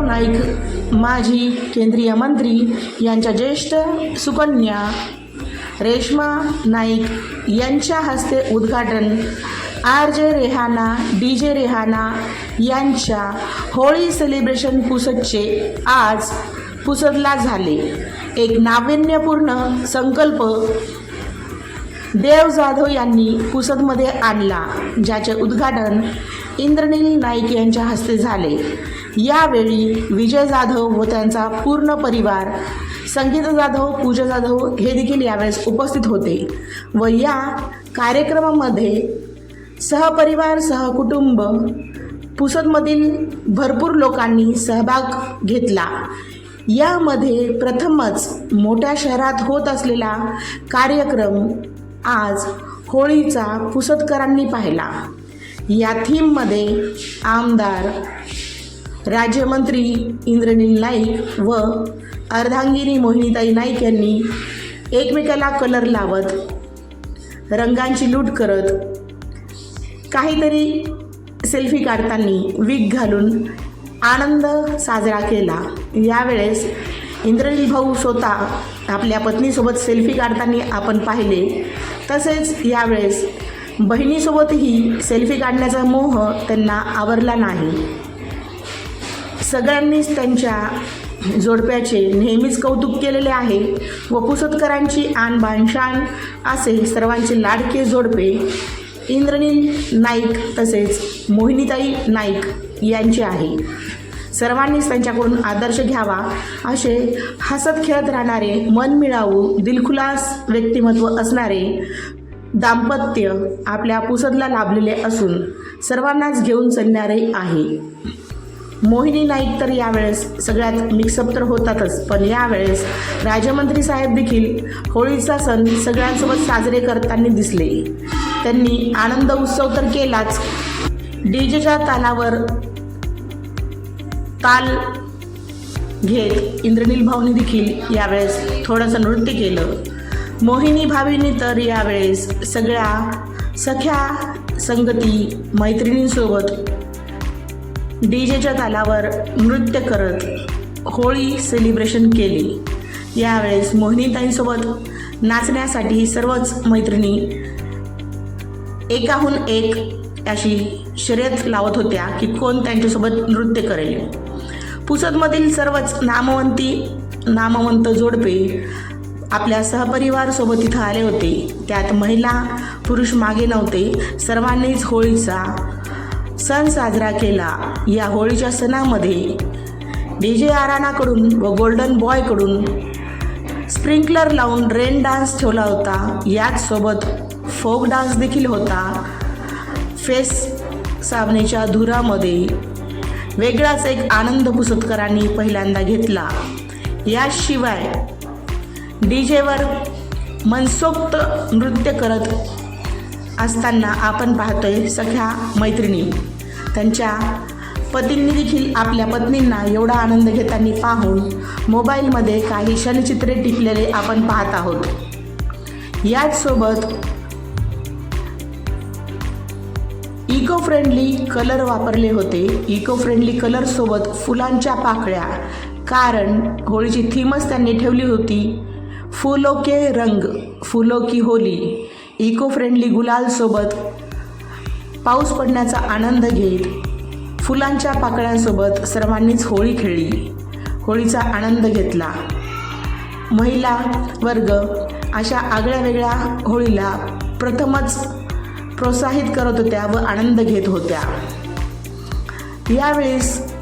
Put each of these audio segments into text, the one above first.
नाईक माजी केंद्रीय मंत्री यांच्या ज्येष्ठ सुकन्या रेश्मा नाईक यांच्या हस्ते उद्घाटन R J Rehana D J Rehana यांच्या होळी सेलिब्रेशन पुसदचे आज पुसदला झाले. एक नाविन्यपूर्ण संकल्प देव जाधव यांनी पुसदमध्ये आणला ज्याचे उद्घाटन इंद्रनील नाईक यांच्या हस्ते झाले. यावेळी विजय जाधव व त्यांचा पूर्ण परिवार संगीता जाधव पूजा जाधव हे देखील यावेळेस उपस्थित होते व या कार्यक्रमामध्ये सहपरिवार सहकुटुंब पुसदमधील भरपूर लोकांनी सहभाग घेतला. यामध्ये प्रथमच मोठ्या शहरात होत असलेला कार्यक्रम आज होळीचा पुसदकरांनी पाहिला. या थीममध्ये आमदार राज्यमंत्री इंद्रनील नाईक व अर्धांगिनी मोहिनीताई नाईक यांनी एकमेकाला कलर लावत रंगांची लूट करत काहीतरी सेल्फी काढताना विग घालून आनंद साजरा केला. यावेळेस इंद्रनील भाऊ स्वतः आपल्या पत्नीसोबत सेल्फी काढताना आपण पाहिले. तसेच यावेळेस बहिणीसोबतही सेल्फी काढण्याचा मोह त्यांना आवरला नाही. सगळ्यांनीच त्यांच्या जोडप्याचे नेहमीच कौतुक केलेले आहे. व पुसदकरांची आण शान असे सर्वांचे लाडके जोडपे इंद्रनील नाईक तसेच मोहिनीताई नाईक यांचे आहे. सर्वांनीच त्यांच्याकडून आदर्श घ्यावा असे हसत खेळत राहणारे मन मिळावू दिलखुलास व्यक्तिमत्व असणारे दाम्पत्य आपल्या पुसदला लाभलेले असून सर्वांनाच घेऊन चालणारे आहे. मोहिनी नाईक तर यावेळेस सगळ्यात मिक्सअप तर होतातच पण यावेळेस राजमंत्री साहेब देखील होळीचा सण सगळ्यांसोबत साजरे करताना दिसले. त्यांनी आनंद उत्सव तर केलाच. डीजेच्या तालावर ताल घेत इंद्रनील भाऊनी देखील यावेळेस थोडंसं नृत्य केलं. मोहिनी भावीनी तर यावेळेस सगळ्या सख्या संगती मैत्रिणींसोबत डी जेच्या तालावर नृत्य करत होळी सेलिब्रेशन केली. यावेळेस मोहिनीताईंसोबत नाचण्यासाठी सर्वच मैत्रिणी एकाहून एक अशी शर्यत लावत होत्या की कोण त्यांच्यासोबत नृत्य करेल. पुसदमधील सर्वच नामवंती नामवंत जोडपे आपल्या सहपरिवारसोबत इथं आले होते. त्यात महिला पुरुष मागे नव्हते. सर्वांनीच होळीचा सण साजरा केला या होळीच्या सणामध्ये. डी जे आरानाकडून व गोल्डन बॉयकडून स्प्रिंकलर लावून रेन डान्स ठेवला होता. याचसोबत फोक डान्स देखील होता. फेस साबणेच्या धुरामध्ये वेगळाच एक आनंद पुसतकरांनी पहिल्यांदा घेतला. याशिवाय डी जेवर मनसोक्त नृत्य करत असताना आपण पाहतोय सख्या मैत्रिणी. त्यांच्या पतींनी देखील आपल्या पत्नींना एवढा आनंद घेताना पाहून मोबाईलमध्ये काही क्षणचित्रे टिपलेले आपण पाहत आहोत. याचसोबत इको फ्रेंडली कलर वापरले होते. इको फ्रेंडली कलरसोबत फुलांच्या पाकळ्या. कारण होळीची थीमच त्यांनी ठेवली होती फुलो के रंग फुलो की होली. इको फ्रेंडली गुलालसोबत पाऊस पडण्याचा आनंद घेत फुलांच्या पाकळ्यांसोबत सर्वांनीच होळी खेळली. होळीचा आनंद घेतला. महिला वर्ग अशा आगळ्या वेगळ्या होळीला प्रथमच प्रोत्साहित करत होत्या व आनंद घेत होत्या. यावेळेस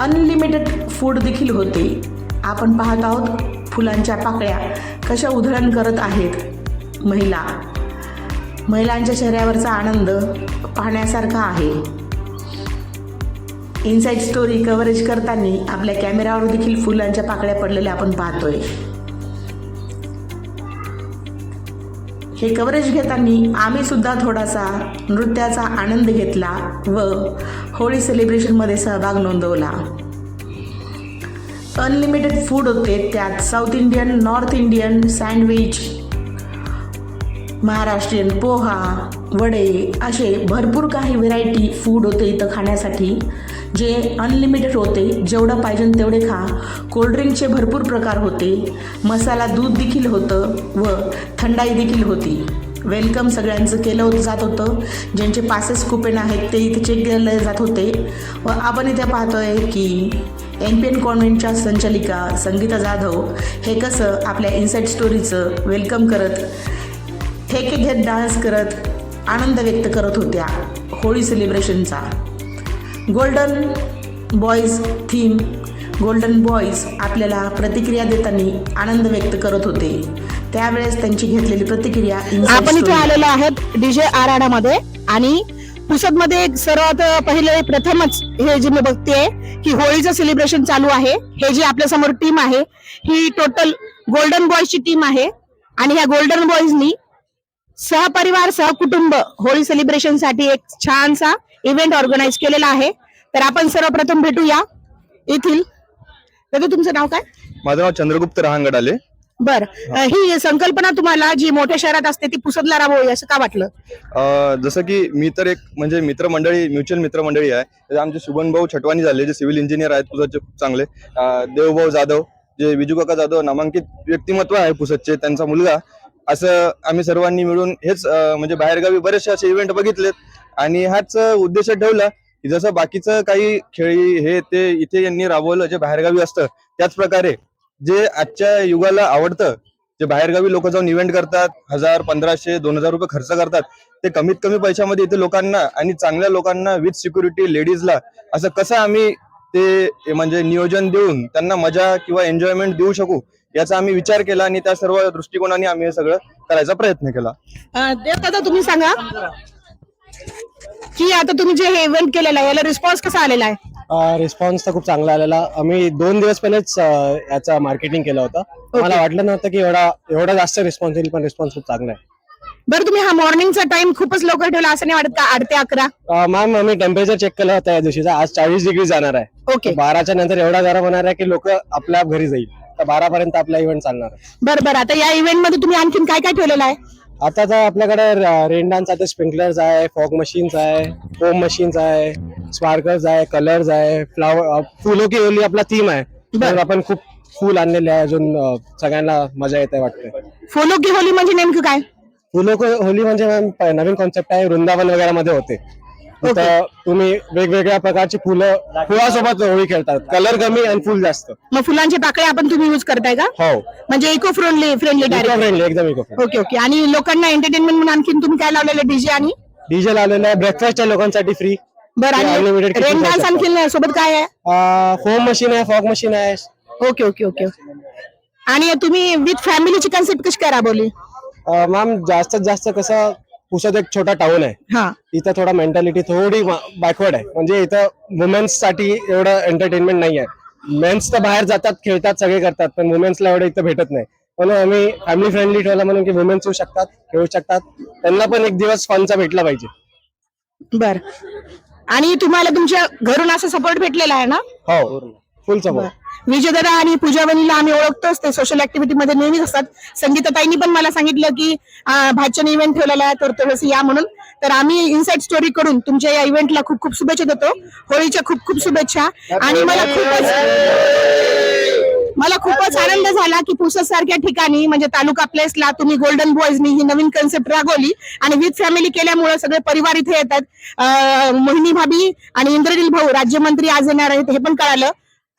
अनलिमिटेड फूड देखील होते. आपण पाहत आहोत फुलांच्या पाकळ्या कशा उधळण करत आहेत महिला. महिलांच्या चेहऱ्यावरचा आनंद पाहण्यासारखा आहे. इनसाईड स्टोरी कव्हरेज करताना आपल्या कॅमेऱ्यावर देखील फुलांच्या पाकळ्या पडलेल्या आपण पाहतोय. हे कव्हरेज घेताना आम्ही सुद्धा थोडासा नृत्याचा आनंद घेतला व होळी सेलिब्रेशनमध्ये सहभाग नोंदवला. अनलिमिटेड फूड होते त्यात south Indian north Indian sandwich Maharashtrian poha वडे असे भरपूर काही व्हेरायटी फूड होते इथं खाण्यासाठी. जे अनलिमिटेड होते जेवढं पाहिजे तेवढे खा. कोल्ड्रिंकचे भरपूर प्रकार होते. मसाला दूध देखील होतं व थंडाई देखील होती. वेलकम सगळ्यांचं केलं होतं जात होतं. ज्यांचे पासेस कुपेन आहेत ते इथे चेक केले जात होते. व आपण इथे पाहतो आहे की एन पी एन कॉन्व्हेंटच्या संचालिका संगीता जाधव हे कसं आपल्या इन्साईट स्टोरीचं वेलकम करत ठेके घेत डान्स करत आनंद व्यक्त करत होत्या Holi सेलिब्रेशनचा. Golden boys theme golden boys आपल्याला प्रतिक्रिया देताना आनंद व्यक्त करत होते. त्यावेळेस त्यांची घेतलेली प्रतिक्रिया आपण इथे. आलेलो आहोत डीजे आराडामध्ये आणि पुसदमध्ये सर्वात पहिले प्रथमच हे जे मी बघतेय की होळीचं सेलिब्रेशन चालू आहे. हे जी आपल्यासमोर टीम आहे ही टोटल गोल्डन बॉईजची टीम आहे. आणि ह्या गोल्डन बॉईजनी सहपरिवार सहकुटुंब होळी सेलिब्रेशनसाठी एक छानसा इव्हेंट ऑर्गनाईज केलेला आहे. तर आपण सर्वप्रथम भेटूया येथील. दादा तुमचं नाव काय? माझं नाव चंद्रगुप्त रहांगड आले बर ही संकल्पना तुम्हाला जी मोठ्या शहरात असते ती पुसदला राबवावी असं का वाटलं? अं, जसं की मी तर एक म्हणजे मित्रमंडळी म्युच्युअल मित्रमंडळी आहे. त्यात आमचे शुभन भाऊ छटवानी झाले जे सिव्हिल इंजिनियर आहेत पुसदचे खूप चांगले. अं, देवभाऊ जाधव जे विजू काका जाधव नामांकित व्यक्तिमत्व आहे पुसदचे त्यांचा मुलगा. असं आम्ही सर्वांनी मिळून हेच म्हणजे बाहेरगावी बरेचसे असे इव्हेंट बघितलेत. आणि हाच उद्देश ठेवला की जसं बाकीचं काही खेळी हे ते इथे यांनी राबवलं जे बाहेरगावी असतं त्याच प्रकारे जे आजच्या युगाला आवडतं जे बाहेरगावी लोक जाऊन इव्हेंट करतात हजार पंधराशे दोन हजार रुपये खर्च करतात ते कमीत कमी पैशामध्ये इथे लोकांना आणि चांगल्या लोकांना विथ सिक्युरिटी लेडीजला असं कसं आम्ही ते म्हणजे नियोजन देऊन त्यांना मजा किंवा एन्जॉयमेंट देऊ शकू याचा आम्ही विचार केला आणि त्या सर्व दृष्टिकोनाने आम्ही हे सगळं करायचा प्रयत्न केला. अं, देव दादा तुम्ही सांगा की आता तुम्ही जे हे इव्हेंट केलेलं आहे याला रिस्पॉन्स कसा आलेला आहे? रिस्पॉन्स तर खूप चांगला आलेला. आम्ही दोन दिवस पहिलेच अं, याचा मार्केटिंग केलं होतं. मला वाटलं नव्हतं की एवढा एवढा जास्त रिस्पॉन्स येईल पण रिस्पॉन्स खूप चांगला आहे. बरं तुम्ही हा मॉर्निंगचा टाइम खूपच लवकर ठेवला असं नाही वाटत का? आठ ते अकरा? अं, मॅम आम्ही टेम्परेचर चेक केलं होतं या दिवशीचा. आज चाळीस डिग्री जाणार आहे. ओके. बाराच्या नंतर एवढा गरम होणार आहे की लोक आपल्या घरी जाईल. तर बारा पर्यंत आपला इव्हेंट चालणार आहे. बरं बरं. आता या इव्हेंटमध्ये तुम्ही आणखीन काय काय ठेवलेलं आहे? आता तर आपल्याकडे रेन डान्स आहे स्प्रिंकलर्स आहे फॉग मशीन्स आहे फोम मशीन्स आहे स्पार्कल्स आहे कलर्स आहे फ्लावर फुलो की होली आपला थीम आहे. तर आपण खूप फुल आणलेले आहे अजून अं, सगळ्यांना मजा येते वाटते. फॉलो की होली म्हणजे नेमकं काय? फुलो को होली म्हणजे मॅम प- नवीन कॉन्सेप्ट आहे वृंदावन वगैरे मध्ये होते. तिथं तुम्ही वेगवेगळ्या प्रकारची फुलं फुलासोबत होळी खेळतात. कलर कमी आणि फुल जास्त. मग फुलांचे पाकळे आपण तुम्ही युज करताय का? हो. म्हणजे eco friendly friendly direct friendly एकदम इको फ्रेंडली ओके ओके. आणि लोकांना एंटरटेनमेंट म्हणून आणखीन तुम्ही काय लावलेलं डीजे आणि? डीजे लावलेलं आहे ब्रेकफास्ट आहे लोकांसाठी फ्री बरं आणि unlimited रेन kitchen डान्स जाऊ आणखीन सोबत काय आहे? फोम मशीन आहे फॉग मशीन आहे. Okay okay okay. आणि तुम्ही विथ फॅमिलीची कन्सेप्ट कशी काय राबवली? मॅम जास्तीत जास्त कसं पुसत एक छोटा टाउन आहे. हा. इथं थोडा मेंटॅलिटी थोडी बॅकवर्ड आहे. म्हणजे इथं वुमेन्ससाठी एवढं एंटरटेनमेंट नाही आहे. मेन्स तर बाहेर जातात खेळतात सगळे करतात पण वुमेन्सला एवढं इथं भेटत नाही. म्हणून आम्ही फॅमिली फ्रेंडली ठेवलं म्हणून की वुमेन्स येऊ शकतात खेळू शकतात. त्यांना पण एक दिवस फनचा भेटला पाहिजे. बर. आणि तुम्हाला तुमच्या घरून असं सपोर्ट भेटलेला आहे ना? हो. फुल विजयदादा आणि पूजावनीला आम्ही ओळखतोच. ते सोशल ऍक्टिव्हिटी मध्ये नेहमीच असतात. संगीताताईंनी पण मला सांगितलं की अं, इव्हेंट ठेवलेला आहे तर थोडस या म्हणून. तर आम्ही इनसाइड स्टोरी करून तुमच्या या इव्हेंटला खूप खूप शुभेच्छा देतो. होळीच्या खूप खूप शुभेच्छा. आणि मला खूपच मला खूपच आनंद झाला की पुसद सारख्या ठिकाणी म्हणजे तालुका प्लेसला तुम्ही गोल्डन बॉयजनी ही नवीन कन्सेप्ट राबवली. आणि विथ फॅमिली केल्यामुळे सगळे परिवार इथे येतात. मोहिनी भाभी आणि इंद्रनील भाऊ राज्यमंत्री आज येणार आहेत हे पण कळालं.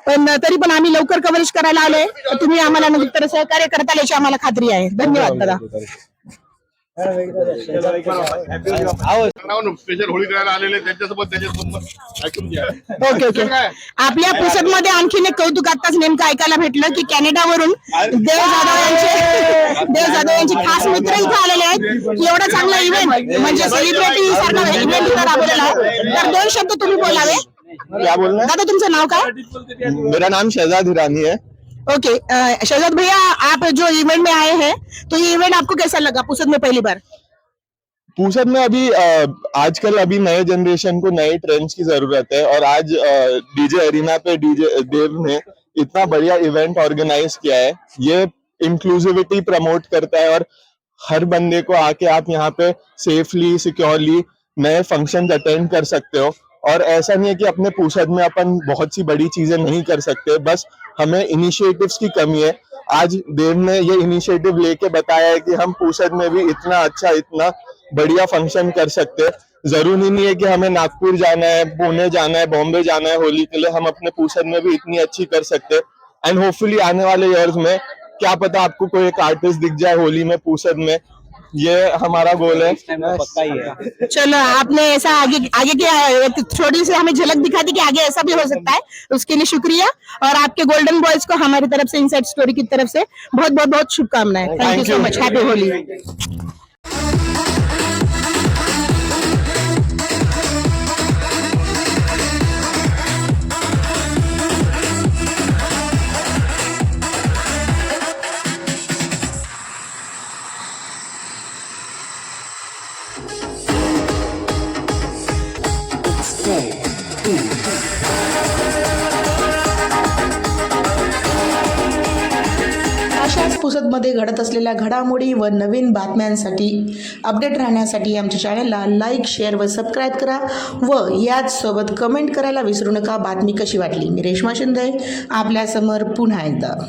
पण तरी पण आम्ही लवकर कव्हरेज करायला आलोय. तुम्ही आम्हाला नंतर सहकार्य करताल याची आम्हाला खात्री आहे. धन्यवाद दादा. नाव स्पेशल होळी करायला आलेले त्यांच्यासोबत त्याच्यासोबत ऐकून घ्या. ओके ओके आपल्या पुसदमध्ये आणखीन एक कौतुक आताच नेमकं ऐकायला भेटलं की कॅनडावरून देव जाधव यांचे देव जाधव यांचे खास मित्र इथे आलेले आहेत. की एवढा चांगला इव्हेंट म्हणजे सेलिब्रिटी सारखा इव्हेंट इथं राबवलेला आहे. तर दोन शब्द तुम्ही बोलावे. क्या बोलना दादा तुमचं नाव काय मेरा नाम शहजाद हिरानी है। ओके शहजाद भैया आप जो इवेंट में आए हैं तो ये इवेंट आपको कैसा लगा पुसद में पहली बार? पूसद में अभी आजकल अभी नए जनरेशन को नए ट्रेंड्स की ज़रूरत है और आज डीजे अरीना पे डीजे देव ने इतना बढ़िया इवेंट ऑर्गेनाइज किया है। ये इंक्लूसिविटी प्रमोट करता है और हर बंदे को आके आप यहाँ पे सेफली सिक्योरली नए फ़ंक्शंस अटेंड कर सकते हो। और ऐसा नहीं है कि अपने पूसद में अपन बहुत सी बड़ी चीज़ें नहीं कर सकते, बस हमें इनिशिएटिव्स की कमी है। आज देव ने ये इनिशिएटिव लेके बताया है कि हम पूसद में भी इतना अच्छा इतना बढ़िया फ़ंक्शन कर सकते। हैं ज़रूरी नहीं है कि हमें नागपुर जाना है, पुणे जाना है, बॉम्बे जाना है, होली के लिए हम अपने पूसद में भी इतनी अच्छी कर सकते। हैं एंड होपफुली आने वाले इयर्स में, क्या पता आपको कोई एक आर्टिस्ट दिख जाए होली में पूसद में। ये हमारा गोल है। चलो आपने ऐसा आगे आगे क्या थोड़ी सी हमें झलक दिखा दी कि आगे ऐसा भी हो सकता है। उसके लिए शुक्रिया। और आपके गोल्डन बॉयज़ को हमारी तरफ़ से इनसाइड स्टोरी की तरफ़ से बहुत बहुत बहुत शुभकामनाएँ। Thank you so much happy Holi अशाच पुसदमध्ये घडत असलेल्या घडामोडी व नवीन बातम्यांसाठी अपडेट राहण्यासाठी आमच्या चॅनलला लाईक शेअर व सबस्क्राईब करा व याचसोबत कमेंट करायला विसरू नका. बातमी कशी वाटली? मी रेश्मा शिंदे आपल्यासमोर पुन्हा एकदा.